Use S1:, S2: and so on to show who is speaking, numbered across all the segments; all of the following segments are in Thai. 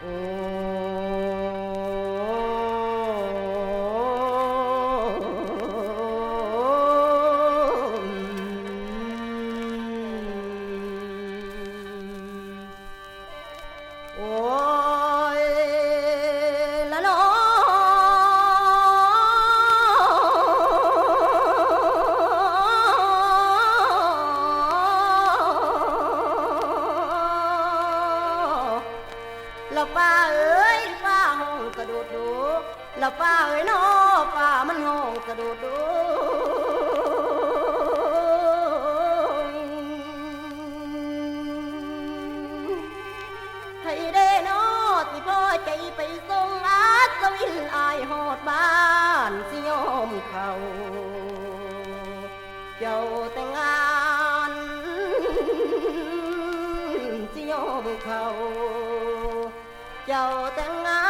S1: Oh. ละป้าเอ้ยป้าห้องกระโดดดูละป้าเอ้ยน้อป้ามันห้องกระโดดดูให้ได้น้อที่พ่อใจไปทรงอาสวินอายหอดบ้านสิยอมเขาเจ้าแต่งงานสิยอมเขา เจ้าแต่งงา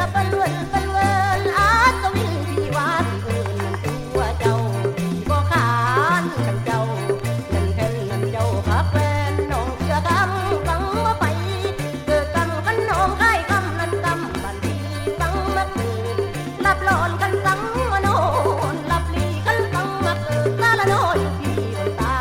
S1: ละปะวนปะเวนอาตวินทีว่าสิอื่นตัวเจ้าที่บ่านนั่เจ้านั่นแทนนั่นเจ้าขับแฟนนองเสือคำฟังมาไปเกิดกำกันน้งไข่คำนั้นกำบันทีฟังมาเกิดรับหลอนกันสังมโนรับลีกันฟังมาเกิดตาละนยพี่บนตา